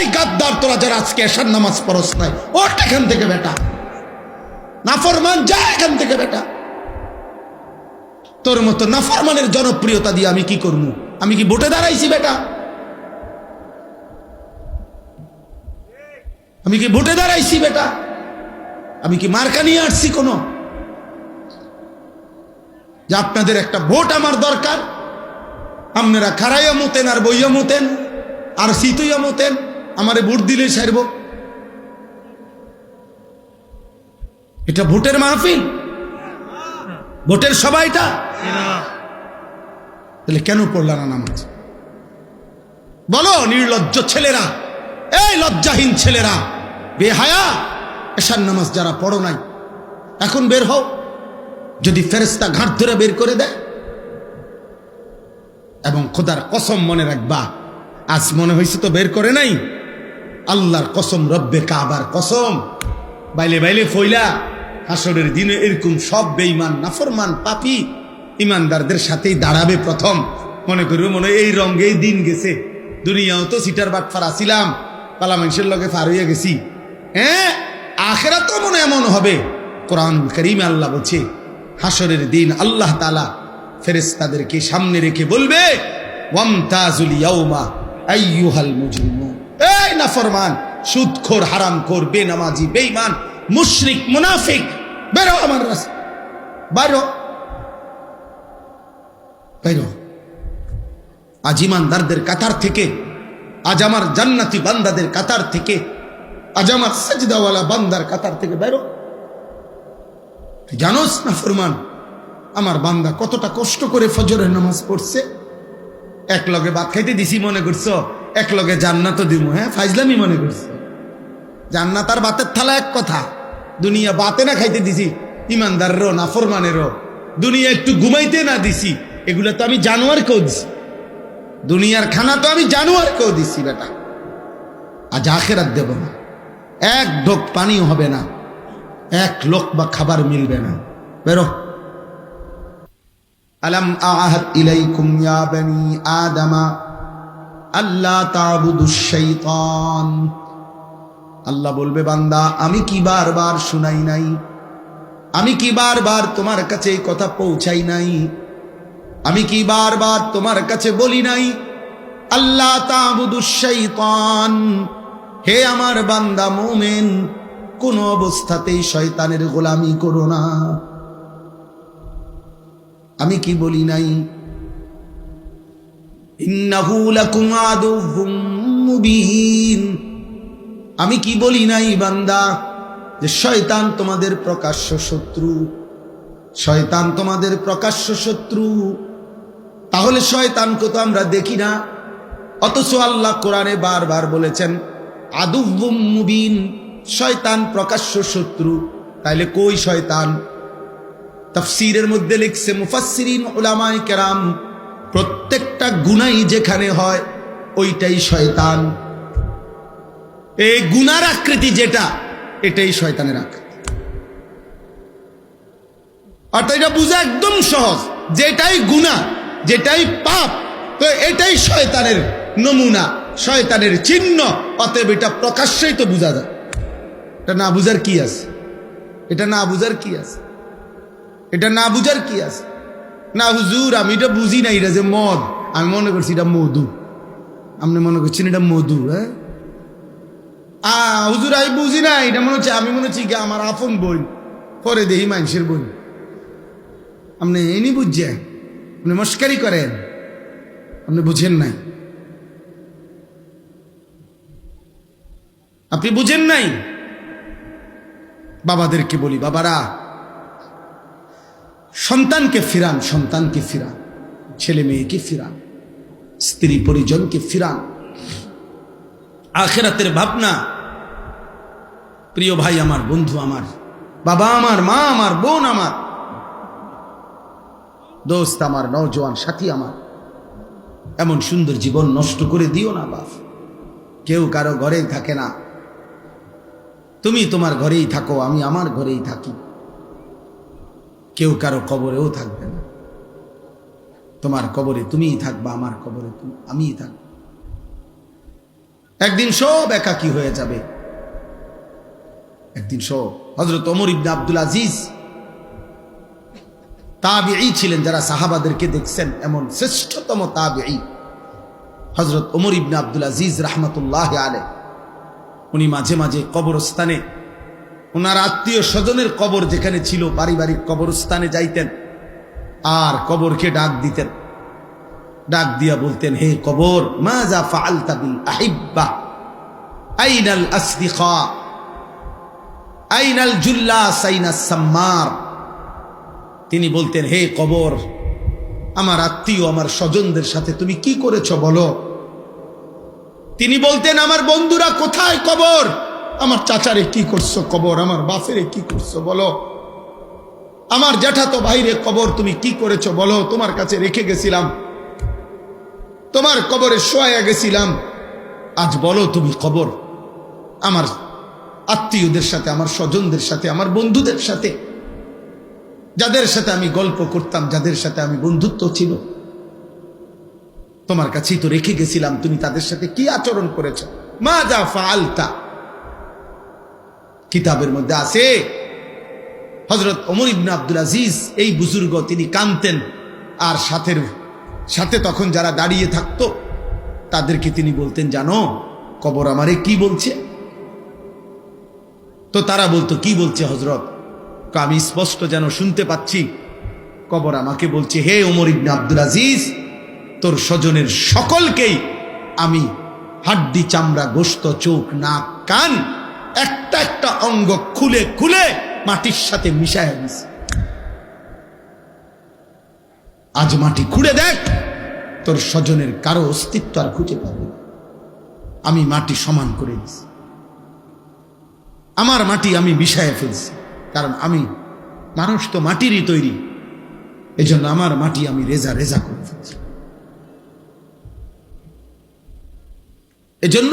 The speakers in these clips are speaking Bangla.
এই গাদ্দার তোরা যারা আজকে এসার নামাজ পড়স নাই, ওঠ এখান থেকে বেটা। নাফরমান, যা এখান থেকে বেটা। তোর মতো নাফরমানের জনপ্রিয়তা দিয়ে আমি কি করব আমি কি ভোটে দাঁড়াইছি বেটা? আমি কি ভোটে দাঁড়াইছি বেটা? আমি কি মার্কা নিয়ে আসছি কোনো? যে আপনাদের একটা ভোট আমার দরকার। আপনারা খারাইয়া মতেন আর বইয়া মতেন, আর শীতইয়া মতেন। আমারে ভোট দিলে সারব এটা ভোটের মাহফিল? ভোটের সবাইটা তাহলে কেন পড়লা না নামাজ? বলো, নির্লজ্জ ছেলেরা, এই লজ্জাহীন ছেলেরা, বেহায়া, এশার নামাজ যারা পড়ো নাই, এখন বের হও। যদি ফেরেস্তা ঘাট ধরে বের করে দেয়, এবং খোদার কসম মনে রাখবা, আজ মনে হয়েছে তো বের করে নাই আল্লাহর কসম, রব্বে কাবার কসম। বাইলে বাইলে ফইলা, হাসরের দিনে এরকম সব বেঈমান, নাফরমান, পাপি ইমানদারদের সাথেই দাঁড়াবে প্রথম। মনে করবে মনে এই রঙ্গেই দিন গেছে। দুনিয়াও তো সিটার বাটফার আসিলাম পালা লগে ফার হইয়া গেছি। হ্যাঁ আখেরা তো মনে এমন হবে। কোরআন করিম আল্লাহ বলছে, হাসরের দিন আল্লাহ তালা ফেরেস তাদেরকে সামনে রেখে বলবে, ওয়ামতাজুল ইয়াউমা আইয়ুহাল মুজরিমুন। নাফরমান সুদখোর, হারামখোর, বেনামাজি, বেঈমান, মুশরিক, মুনাফিক। বেরো আমার রাস্তা। বাইরো। বাইরো। আজ ইমানদারদের কাতার থেকে, আজ আমার জান্নাতি বান্দাদের কাতার থেকে, আজ আমার সাজদাওয়ালা বান্দার কাতার থেকে বেরো জানোস না ফরমান, আমার বান্দা কতটা কষ্ট করে ফজরের নামাজ পড়ছে? এক লগে ভাত খাইতে দিছি, মনে করছ? এক লগে জান্নাতও দিব হ্যাঁ? ফাইজলামি মনে করছি। জান্নাত আর বাতের থালা এক কথা। দুনিয়া বাতে না খাইতে দিছি ইমানদারেরও না ফরমানেরও দুনিয়া একটু ঘুমাইতে না দিছি, এগুলো তো আমি জানোয়ার কেউ দিছি। দুনিয়ার খানা তো আমি জানোয়ার কেউ দিছি, বেটা। আজ আখেরাত দেব না। এক ঢোক পানিও হবে না। এক লোক বা খাবার মিলবে না। বেরো। আলম আহাদ ইলাইকুম ইয়া বনি আদমা। আল্লাহ আল্লাহ বলবে, বান্দা, আমি কি বারবার শুনাই নাই? আমি কি বারবার তোমার কাছে কথা পৌঁছাই নাই? আমি কি বারবার তোমার কাছে বলি নাই? আল্লাহ তাবুদুশ শাইতান। হে আমার বান্দা মোমেন, কোন অবস্থাতেই শয়তানের গোলামি করো না। আমি কি বলি নাই? আমি কি বলি নাই, বান্দা, যে শয়তান তোমাদের প্রকাশ্য শত্রু? শয়তান তোমাদের প্রকাশ্য শত্রু। তাহলে শয়তানকে তো আমরা দেখি না। অথচ আল্লাহ কোরআনে বারবার বলেছেন আদুব্বুম মুবিন, শয়তান প্রকাশ্য শত্রু। তাইলে কই শয়তান? তফসিরের মধ্যে লিখছে, মুফাসসিরিন উলামায়ে কেরাম প্রত্যেকটা গুনাই যেখানে হয়, ওইটাই শয়তান। এই গুনার আকৃতি যেটা, এটাই শয়তানের আকৃতি। অর্থাৎ এটা বোঝা একদম সহজ, যেটাই গুণা যেটাই পাপ, তো এটাই শয়তানের নমুনা, শয়তানের চিহ্ন, অতএব এটা প্রকাশ্যেই তো বোঝা যায়। এটা না বুঝার কি আছে? এটা না বুঝার কি আছে? এটা না বুঝার কি আছে? না, হুজুর, আমি এটা বুঝি না এটা যে মদ। আমি মনে করছি এটা মধু। আপনি মনে করছেন এটা মধু হ্যাঁ? হুজুর, আমি বুঝি না এটা মনে হচ্ছে আমি মনে হচ্ছি কি আমার আপন পরে দেহি মানুষের আপনি এনি বুঝছেন আপনি মস্কারি করেন। আপনি বুঝেন নাই। আপনি বুঝেন নাই? বাবাদেরকে বলি, বাবারা সন্তানকে ফিরান সন্তানকে ফিরান, ছেলে মেয়েকে ফিরান, স্ত্রী পরিজনকে ফিরান। আখেরাতের ভাবনা, প্রিয় ভাই আমার, বন্ধু আমার, বাবা আমার, মা আমার, বোন আমার, দোস্ত আমার, নওজোয়ান সাথী আমার, এমন সুন্দর জীবন নষ্ট করে দিও না বাপ। কেউ কারও ঘরেই থাকে না। তুমি তোমার ঘরেই থাকো, আমি আমার ঘরেই থাকি। কেউ কারও কবরেও থাকবে না। তোমার কবরে তুমিই থাকবা, আমার কবরে আমিই থাকব। একদিন সব একাকি হয়ে যাবে। একদিন সব হজরত ওমর ইবনে আব্দুল আজিজ তাবিই ছিলেন, যারা সাহাবাদেরকে দেখছেন, এমন শ্রেষ্ঠতম তাবিই হজরত ওমর ইবনে আব্দুল আজিজ রহমতুল্লাহ আলে উনি মাঝে মাঝে কবরস্থানে ওনার আত্মীয় স্বজনের কবর যেখানে ছিল, পারিবারিক কবরস্থানে যাইতেন। আর কবরকে ডাক দিতেন। ডাক দিয়া বলতেন, হে কবর ফাআলতা বিল আহিব্বা? আইনাল আইনাল জুল্লাস আইনাস সাম্মার? তিনি বলতেন, হে কবর, আমার আত্মীয়, আমার স্বজনদের সাথে তুমি কি করেছ বলো? তিনি বলতেন, আমার বন্ধুরা কোথায় কবর? আমার চাচারে কি করছ কবর? আমার বাফেরে কি করছ বলো? আমার জ্যাঠাতো বাইরে কবর তুমি কি করেছ বলো? তোমার কাছে রেখে গেছিলাম। তোমার কবরে শোয়া গেছিলাম। আজ বলো তুমি কবর। আমার আত্মীয়দের সাথে, আমার স্বজনদের সাথে, আমার বন্ধুদের সাথে। যাদের সাথে আমি গল্প করতাম, যাদের সাথে আমি বন্ধুত্ব ছিল। তোমার কাছেই তো রেখে গেছিলাম। তুমি তাদের সাথে কি আচরণ করেছ? মা যা ফালতা কিতাবের মধ্যে আছে। হজরত ওমর ইবনে আব্দুল আজিজ এই বুজুর্গ তিনি কানতেন আর সাথের সাথে তখন যারা দাঁড়িয়ে থাকতো, তাদেরকে তিনি বলতেন, জানো, কবর আমারে কি বলছে? তো তারা বলতো, কি বলছে হজরত আমি স্পষ্ট যেন শুনতে পাচ্ছি। কবর আমাকে বলছে, হে ওমর ইবনে আব্দুল আজিজ, তোর স্বজনের সকলকেই আমি হাড্ডি, চামড়া গোস্ত চোখ, নাক, কান একটা একটা অঙ্গ খুলে খুলে মাটির সাথে মিশায় দিছি আজ মাটি খুঁড়ে দেখ, তোর স্বজনের কারও অস্তিত্ব আর খুঁজে পাবে আমি মাটি সমান করে দিছি আমার মাটি আমি মিশায় ফেলছি, কারণ আমি মানুষ তো মাটিরই তৈরি। এজন্য আমার মাটি আমি রেজা রেজা করে ফেলছি। এজন্য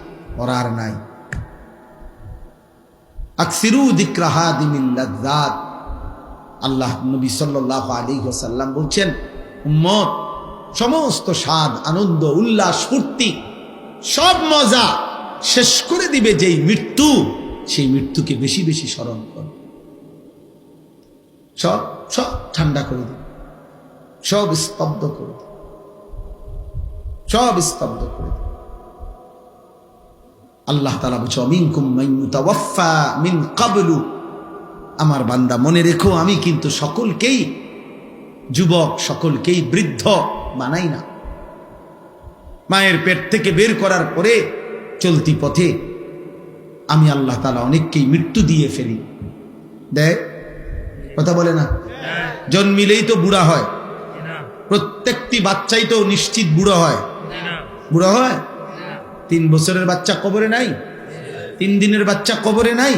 ওরা আর নাই আকসিরু দিক্রাহা দিমিল্লাদ আল্লাহ নবী সাল্লাহ আলী সাল্লাম বলছেন সমস্ত স্বাদ, আনন্দ, উল্লাস, ফুর্তি, সব মজা শেষ করে দিবে যেই মৃত্যু, সেই মৃত্যুকে বেশি বেশি স্মরণ কর। সব সব ঠান্ডা করে দিবে। সব স্তব্ধ করে দিবে। সব স্তব্ধ করে দিবে। আল্লাহ তালা বলছে অমিনকুম মাইমুতাওয়াফা মিন কাবলু। আমার বান্দা মনে রেখো আমি কিন্তু সকলকেই যুবক সকলকেই বৃদ্ধ বানাই না। মায়ের পেট থেকে বের করার পরে চলতি পথে আমি আল্লাহ তালা অনেককেই মৃত্যু দিয়ে ফেলি। দেয়? কথা বলে না? জন্মিলেই তো বুড়া হয়। প্রত্যেকটি বাচ্চাই তো নিশ্চিত বুড়ো হয়। বুড়ো হয়? তিন বছরের বাচ্চা কবরে নাই? তিন দিনের বাচ্চা কবরে নাই?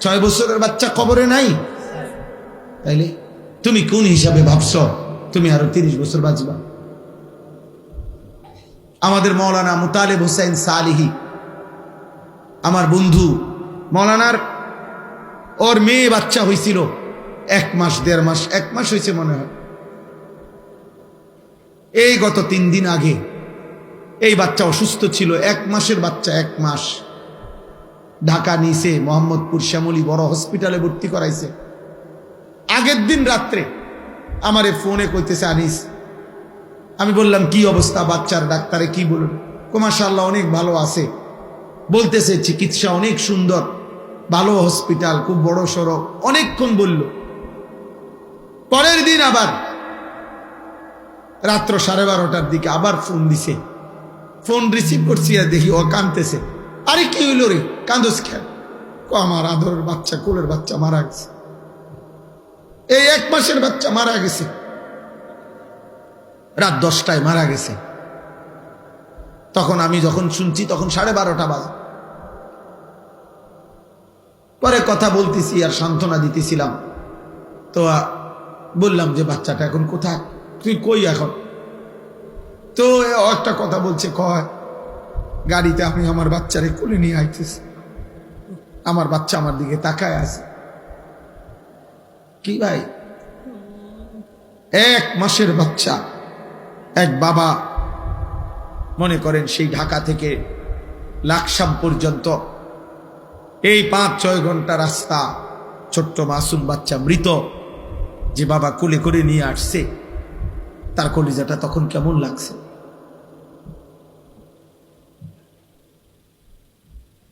ছয় বছরের বাচ্চা কবরে নাই? তাইলে তুমি কোন হিসাবে ভাবছ? তুমি আরও তিরিশ বছর বাঁচবা। আমাদের মৌলানা মুতালেব হোসেন সালিহি, আমার বন্ধু, মৌলানার ওর মেয়ে বাচ্চা হয়েছিল এক মাস, দেড় মাস, এক মাস হয়েছে মনে হয়। এই গত তিন দিন আগে এই বাচ্চা অসুস্থ ছিল, এক মাসের বাচ্চা, এক মাস। ঢাকা নিছে, মোহাম্মদপুর শ্যামলী বড় হসপিটালে ভর্তি করাইছে। আগের দিন রাত্রে আমারে ফোনে কইতেছে, আনিস, আমি বললাম, কি অবস্থা বাচ্চার? ডাক্তারে কি বলুন? কুমাশাল্লাহ অনেক ভালো আছে। বলতেছে, চিকিৎসা অনেক সুন্দর, ভালো হসপিটাল, খুব বড় সড়ো। অনেকক্ষণ বলল। পরের দিন আবার রাত্র সাড়ে বারোটার দিকে আবার ফোন দিছে। ফোন রিসিভ করছি আর দেখি ও কানতেছে। আরে কি হইল রে? কান্দোস খেল ক, আমার আদরের বাচ্চা, কোলের বাচ্চা মারা গেছে। এই এক মাসের বাচ্চা মারা গেছে। রাত দশটায় মারা গেছে। তখন আমি যখন শুনছি, তখন সাড়ে বারোটা বাজে। পরে কথা বলতেছি আর সান্ত্বনা দিতেছিলাম। তো বললাম যে বাচ্চাটা এখন কোথায়? তুই কই এখন? তো একটা কথা বলছে, কয়, গাড়িতে আমি আমার বাচ্চারে কোলে নিয়ে আইতেছি। আমার বাচ্চা আমার দিকে তাকায় আছে। কি ভাই? এক মাসের বাচ্চা, এক বাবা, মনে করেন সেই ঢাকা থেকে লাকসাম পর্যন্ত। এই পাঁচ, ছয় ঘণ্টা রাস্তা, ছোট্ট মাসুম বাচ্চা মৃত, যে বাবা কোলে করে নিয়ে আসছে, তার কলিজাটা তখন কেমন লাগছে?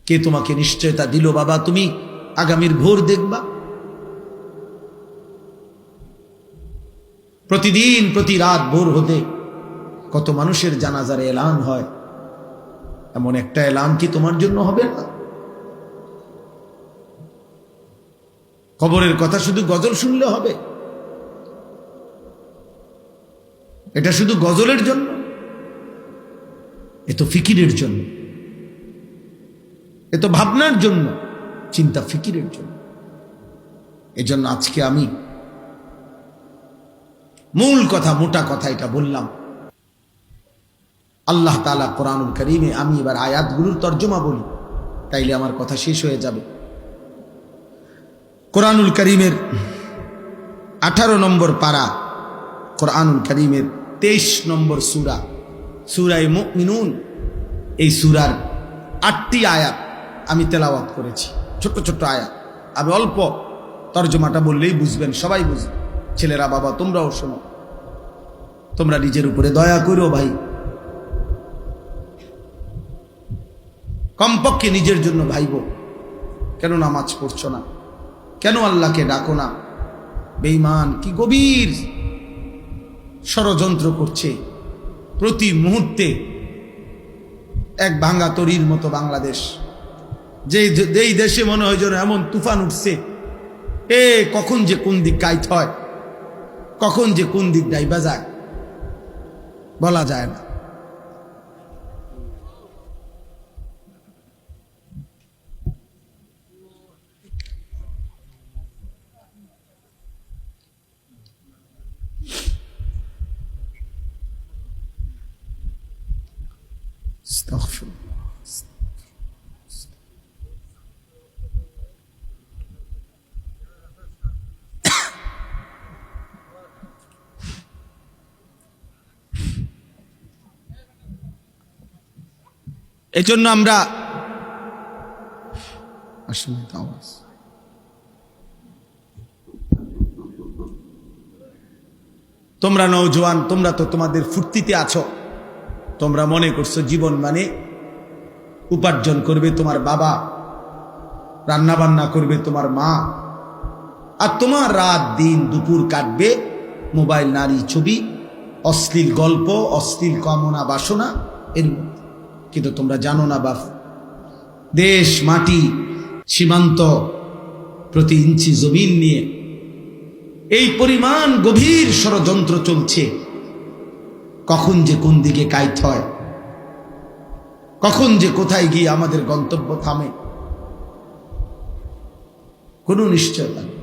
কে তোমাকে নিশ্চয়তা দিল বাবা? তুমি আগামীর ভোর দেখবা। প্রতিদিন, প্রতি রাত ভোর হতে কত মানুষের জানাজার এলান হয়। এমন একটা এলান কি তোমার জন্য হবে না? খবরের কথা শুধু গজল শুনলে হবে। এটা শুধু গজলের জন্য, এ তো ফিকিরের জন্য। এ তো ভাবনার জন্য, চিন্তা ফিকিরের জন্য। এজন্য আজকে আমি মূল কথা, মোটা কথা এটা বললাম। আল্লাহ তালা কোরআনুল করিমে আমি এবার আয়াতগুলোর তর্জমা বলি, তাইলে আমার কথা শেষ হয়ে যাবে। কোরআনুল করিমের আঠারো নম্বর পারা, কোরআনুল করিমের তেইশ নম্বর সুরা, সুরায় মিনুন এই সুরার আটটি আয়াত আমি তেলাওয়াত করেছি। ছোট্ট ছোট্ট আয়াত। আমি অল্প তর্জমাটা বললেই বুঝবেন, সবাই বুঝবে। ছেলেরা, বাবা, তোমরাও শোনো। তোমরা নিজের উপরে দয়া করো ভাই। কমপক্ষে নিজের জন্য ভাইব। কেন নামাজ পড়ছো না? কেন আল্লাহকে ডাকো না? বেইমান কি গভীর ষড়যন্ত্র করছে। প্রতি মুহূর্তে এক ভাঙ্গা তরির মতো বাংলাদেশ। যে যেই দেশে মনে হয় যেন এমন তুফান উঠছে এ কখন যে কোন দিক কাইত হয় কখন যে কোন দিক ডাইবা যায় বলা যায় না استغفر الله এজন্য আমরা আসলে আওয়াজ তোমরা নৌজওয়ান তোমরা তো তোমাদের ফুর্তিতে আছো। তোমরা মনে করছ জীবন মানে উপার্জন করবে তোমার বাবা রান্না বান্না করবে তোমার মা আর তোমার রাত দিন দুপুর কাটবে মোবাইল নারী ছবি অশ্লীল গল্প অশ্লীল কামনা বাসনা এর মধ্যে। কিন্তু তোমরা জানো না বাপ দেশ, মাটি, সীমান্ত প্রতি ইঞ্চি জমিন নিয়ে এই পরিমাণ গভীর ষড়যন্ত্র চলছে। কখন যে কোন দিকে কাইত হয়, কখন যে কোথায় গিয়ে আমাদের গন্তব্য থামে, কোনো নিশ্চয়তা নেই।